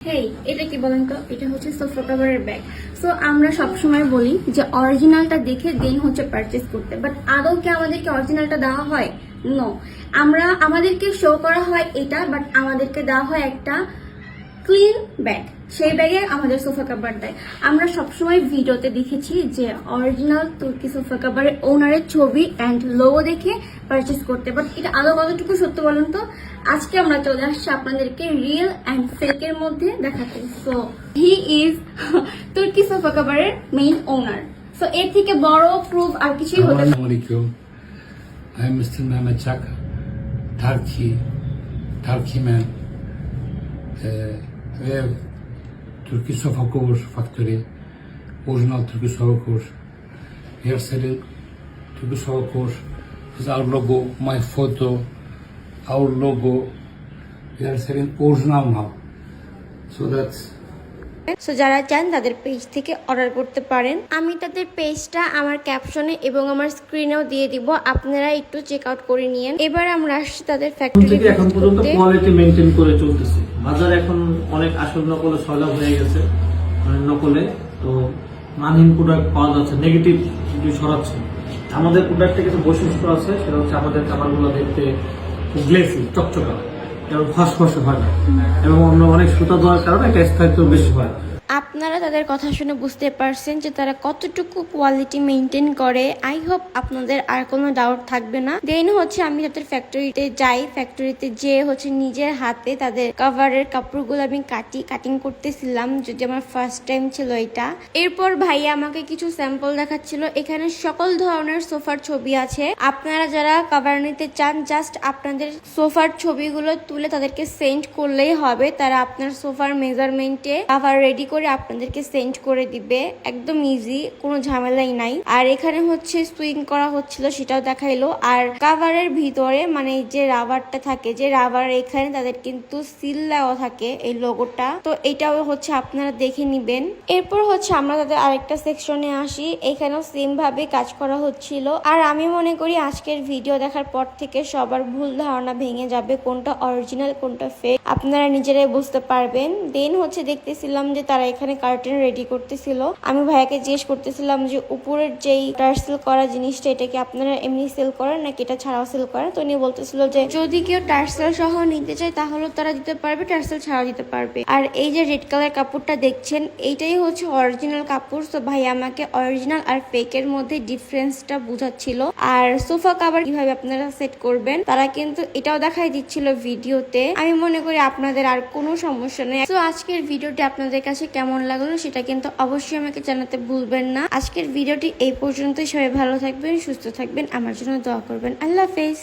হেই এটা কি বলেন তো? এটা হচ্ছে সোফা কভারের ব্যাগ সো আমরা সবসময় বলি যে অরিজিনালটা দেখে দেন হচ্ছে পারচেস করতে। বাট আদৌ কি আমাদেরকে অরিজিনালটা দেওয়া হয়? নো আমরা, আমাদেরকে শো করা হয় এটা বাট আমাদেরকে দেওয়া হয় একটা ক্লিন ব্যাগ সেই ব্যাগে আমাদের সোফা কাভার দেয়। আমরা সবসময় ভিডিওতে দেখেছি যে অরিজিনাল তুর্কি সোফা কাভারের ওনারের ছবি অ্যান্ড লোগো দেখে পারচেস করতে। বাট এটা আদৌ কতটুকু সত্য বলুন তো? আজকে আমরা চলে আসছি আপনাদেরকে রিয়েল অ্যান্ড ফেকের মধ্যে দেখাতে। সো হি ইজ তুর্কি সোফা কাভারের মেইন ওনার সো এর থেকে বড় প্রুফ আর কিছুই হতে পারে Turkey, ve Türkü Safakoğur Faktörü, orijinal Türkü Safakoğur, Yersel'in Türkü Safakoğur, is our logo, my photo, our logo, Yersel'in orijinal now. So that so যারা চান তাদের পেজ থেকে অর্ডার করতে পারেন। আমি তাদের পেজটা আমার ক্যাপশনে এবং আমার স্ক্রিনেও দিয়ে দিব। আপনারা একটু চেক আউট করে নিয়েন। এবার আমরা আসছি তাদের ফ্যাক্টরি এখন পর্যন্ত কোয়ালিটি মেনটেন করে চলতেছে। বাজার এখন অনেক আসল নকলে সয়লাভ হয়ে গেছে। মানে নকলে তো মানহীন প্রোডাক্ট পাওয়া যাচ্ছে। নেগেটিভ ভিডিও ছড়াচ্ছে। আমাদের প্রোডাক্টে কিছু বৈশিষ্ট্য আছে সেটা হচ্ছে আমাদের খাবারগুলো দেখতে গ্লেসি চকচকা। এবং খসখসে হয় না। এবং অন্য অনেক সুতা দেওয়ার কারণে একটা স্থায়িত্ব বেশি হয়। আপনারা তাদের কথা শুনে বুঝতে পারছেন যে তারা কতটুকু কোয়ালিটি মেনটেন করে। আই হোপ আপনাদের আর কোনো ডাউট থাকবে না। দেন হচ্ছে আমি তাদের ফ্যাক্টরিতে যাই ফ্যাক্টরিতে যে হচ্ছে নিজের হাতে তাদের কাভারের কাপড়গুলো আমি কাটি কাটিং করতেছিলাম, যদি আমার ফার্স্ট টাইম ছিল এটা। এরপর ভাইয়া আমাকে কিছু স্যাম্পল দেখাচ্ছিল। এখানে সকল ধরনের সোফার ছবি আছে। আপনারা যারা কাভার নিতে চান জাস্ট আপনাদের সোফার ছবিগুলো তুলে তাদেরকে সেন্ড করলেই হবে। তারা আপনার সোফার মেজারমেন্টে কাভার রেডি করে আপনাদেরকে সেন্ড করে দিবে। একদম ইজি কোনো ঝামেলাই নাই। আর এখানে হচ্ছে সুইং করা হচ্ছিল, সেটাও দেখাইলো। আর কাভারের ভিতরে মানে যে রাবারটা থাকে, যে রাবার এখানে তাদের কিন্তু সিল দেওয়া থাকে এই লোগোটা তো এটাও হচ্ছে আপনারা দেখে নিবেন। এরপর হচ্ছে আমরা তাদের আরেকটা সেকশনে আসি। এখানেও সেম ভাবে কাজ করা হচ্ছিল। আর আমি মনে করি আজকের ভিডিও দেখার পর থেকে সবার ভুল ধারণা ভেঙে যাবে, কোনটা অরিজিনাল কোনটা ফেক আপনারা নিজেরাই বুঝতে পারবেন। দেন হচ্ছে দেখতেছিলাম যে তারা এখানে কার্টেন রেডি করতেছিল। আমি ভাইয়াকে জিজ্ঞেস করতেছিলাম যে উপরের যেই টার্সেল করা জিনিসটা, এটা কি আপনারা এমনি সেল করেন নাকি এটা ছাড়াও সেল করেন? তো উনি বলতেছিল যে, যদি কেউ টার্সেল সহ নিতে চায়, তাহলে তারা দিতে পারবে টার্সেল ছাড়াও দিতে পারবে। আর এই যে রেড কালার কাপড়টা দেখছেন, এইটাই হচ্ছে অরিজিনাল কাপড়। তো ভাই আমাকে অরিজিনাল আর ফেকের মধ্যে ডিফারেন্সটা বুঝাচ্ছিল। আর সোফা কাভার কীভাবে আপনারা সেট করবেন, তারা কিন্তু এটাও দেখাই দিচ্ছিল ভিডিওতে আমি মনে করি আপনাদের আর কোনো সমস্যা নেই। তো আজকের ভিডিওটি আপনাদের কাছে কেমন লাগল সেটা কিন্তু অবশ্যই আমাকে জানাতে ভুলবেন না। আজকের ভিডিওটি এই পর্যন্তই। সবাই ভালো থাকবেন, সুস্থ থাকবেন। আমার জন্য দোয়া করবেন। আল্লাহ হাফেজ।